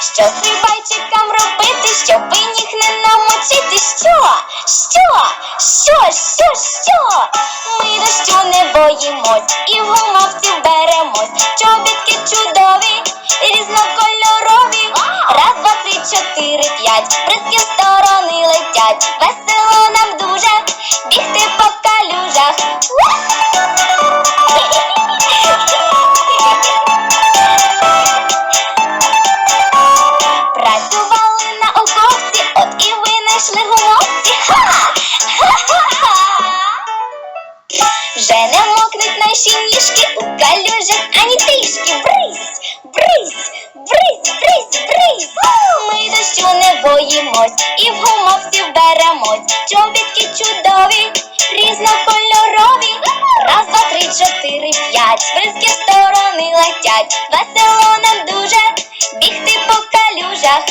Що стрибайчикам робити, щоб їх не намочити? Що? Що? Що? Що? Що? Ми дощу не боїмось і в гумавці беремось. Чобітки чудові, різнокольорові. Раз, два, три, чотири, п'ять. Бризки Вже не мокнуть наші ніжки у калюжах ані трішки. Бризь, бризь, бризь, бризь, бризь. Ми дощу не боїмось і в гумовці беремось. Чобітки чудові, різнокольорові. Раз, два, три, чотири, п'ять. Бризки в сторони летять. Весело нам дуже бігти по калюжах.